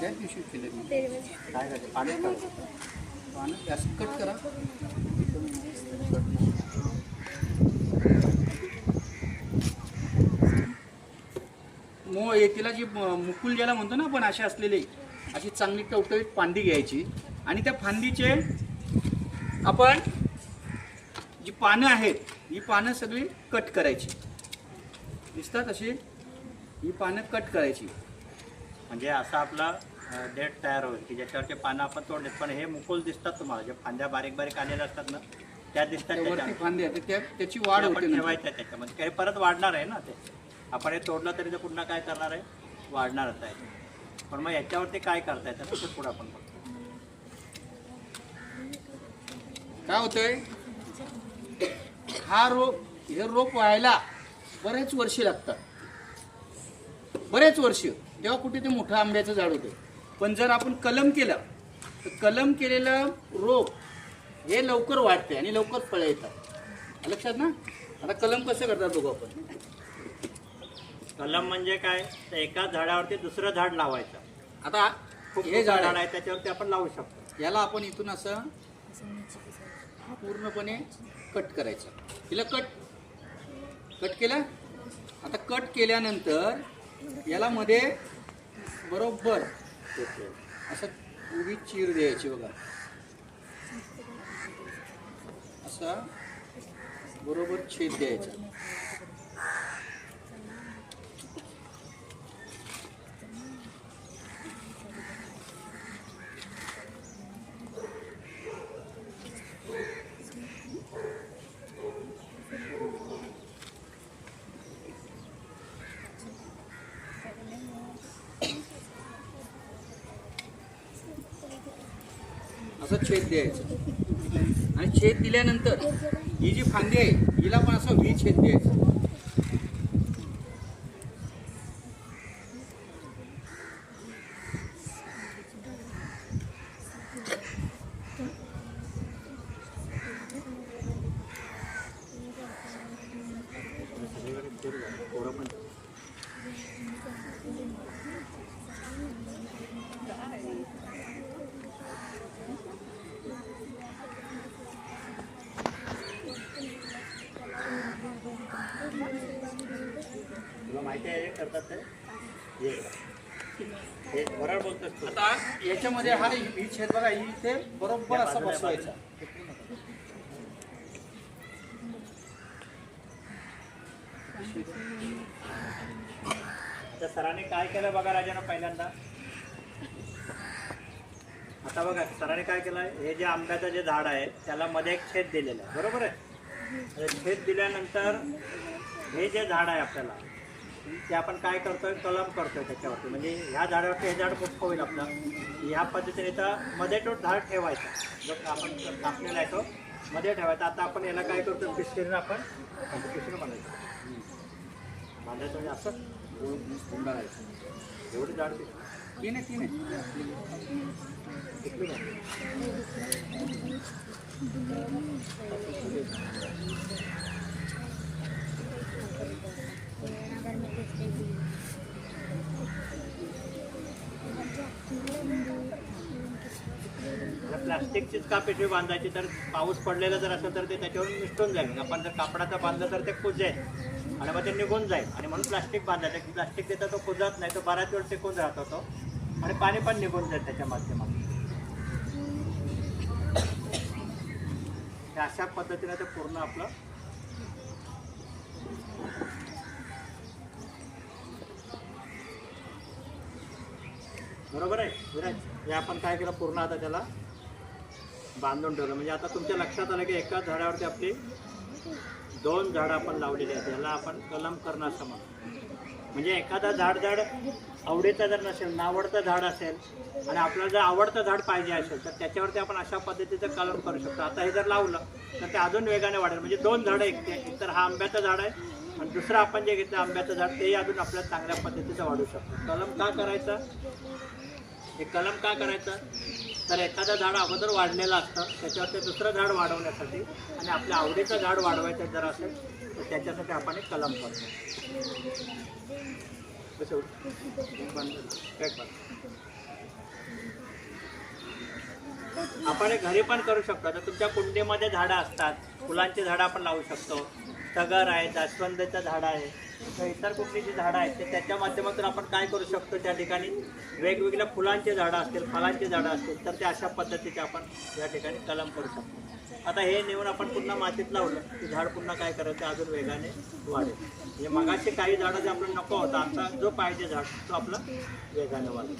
त्याच दिवशी केले मी काय करायचं पाण्यात. पानं जास्त कट करा. मो हे तिला जी मुकुल ज्याला म्हणतो ना आपण अशी असलेली अशी चांगली टवटवीत फांदी घ्यायची. आणि त्या फांदीचे आपण जी पानं आहेत ही पानं सगळी कट करायची. दिसतात अशी? ही पानं कट करायची. म्हणजे असं आपला डेट तयार होईल की ज्याच्यावरचे पानं आपण तोडलेत. पण हे मुकुल दिसतात तुम्हाला जे फांद्या बारीक बारीक आलेल्या असतात ना त्या दिसतात. फांदी आहे तर त्या त्याची वाढ आपण होते नंतर. ठेवायचं त्याच्यामध्ये. काही परत वाढणार आहे ना ते. आपण हे तोडलं तरी ते पुन्हा काय करणार आहे? वाढणारच आहे. पण मग याच्यावरती काय करता येतं ना ते पुढं आपण बघतो काय होतंय? हा रोप हे रोप व्हायला बरेच वर्षे लागतात. बरेच वर्ष. तेव्हा कुठे ते मोठं आंब्याचं झाड होतं. पण जर आपण कलम केलं तर कलम केलेलं रोप हे लवकर वाढते आणि लवकर फळं येतात. लक्षात ना? आता कलम कसं करतात बघू आपण. कलम म्हणजे काय? तर एका झाडावरती दुसरं झाड लावायचं. आता खूप हे झाड झाड आहे. आहे त्याच्यावरती आपण लावू शकतो. याला आपण इथून असं पूर्णपणे कट करायचं. हिला कट कट केलं? आता कट केल्यानंतर याला मध्ये बरोबर असं उभी चीर द्यायची बघा. असा बरोबर छेद द्यायचा. असं छेद द्यायचं. आणि छेद दिल्यानंतर ही जी फांदी आहे हिला पण असं व्ही छेद द्यायचं. तुला माहिती आहे हे करतात ते? हे हे आता याच्यामध्ये हा व्ही छेद बघा ही इथे बरोबर असा बसवायचा. त्या सरांनी काय केलं बघा राजानं पहिल्यांदा? आता बघा सरांनी काय केलं? हे जे आंब्याचं जे झाड आहे त्याला मध्ये एक छेद दिलेलं आहे. बरोबर आहे? हे छेद दिल्यानंतर हे जे झाड आहे आपल्याला ते आपण काय करतोय कलम करतोय त्याच्यावरती. म्हणजे ह्या झाडावरती हे झाड पुष्प होईल आपलं. ह्या पद्धतीने तर मध्ये तो झाड ठेवायचा. जो आपण कापलेला आहे तो मध्ये ठेवायचा. आता आपण याला काय करतो पिस्तीनं आपण पिस्तीनं बांधायचं बांधायचं म्हणजे असं. एवढं झाड तीन आहे तीन आहे. जर प्लास्टिकचीच का पिशवी बांधायची तर पाऊस पडलेला जर असेल तर ते त्याच्यावरून निष्ठून जाईल. आपण जर कापडाचं बांधलं तर ते कुजेल आणि मग ते निघून जाईल. आणि म्हणून प्लास्टिक बांधायचं. प्लास्टिक देता तो कुजत नाही तो बराच वेळ टिकून राहतो तो. आणि पाणी पण निघून जाईल त्याच्या माध्यमातून. हे अशा पद्धतीने ते पूर्ण आपलं बरोबर आहे? विराज हे आपण काय केलं? पूर्ण आता त्याला बांधून ठेवलं. म्हणजे आता तुमच्या लक्षात आलं की एका झाडावरती आपली दोन झाडं आपण लावलेली आहेत. याला आपण कलम करणं असं म्हणतो म्हणजे एखादा झाड झाड आवडीचं जर नसेल नावडतं झाड असेल आणि आपल्याला जर आवडतं झाड पाहिजे असेल तर त्याच्यावरती आपण अशा पद्धतीचं कलम करू शकतो. आता हे जर लावलं तर ते अजून वेगाने वाढेल. म्हणजे दोन झाडं एक एक. तर हा आंब्याचं झाड आहे आणि दुसरं आपण जे घेतलं आंब्याचं झाड तेही अजून आपल्याला चांगल्या पद्धतीचं वाढू शकतो. कलम का करायचं? हे कलम का करायचं? तर एखादं झाड अगोदर वाढलेलं असतं त्याच्यावर ते दुसरं झाड वाढवण्यासाठी आणि आपल्या आवडीचं झाड वाढवायचं जर असेल तर त्याच्यासाठी आपण एक कलम करतो. आपण हे घरी पण करू शकतो. तर तुमच्या कुंडीमध्ये झाडं असतात फुलांची झाडं आपण लावू शकतो. तगर आहे जास्वंदाचं झाडं आहे इतर कुठली जी झाडं आहेत ते त्याच्या माध्यमातून आपण काय करू शकतो त्या ठिकाणी? वेगवेगळ्या फुलांची झाडं असतील फळांची झाडं असतील तर ते अशा पद्धतीचे आपण या ठिकाणी कलम करू शकतो. आता हे नेऊन आपण पुन्हा मातीत लावलं की झाड पुन्हा काय करायचं? अजून वेगाने वाढेल. म्हणजे मगाशी काही झाडं जे आपलं नको होतं आता जो पाहिजे झाड तो आपला वेगाने वाढेल.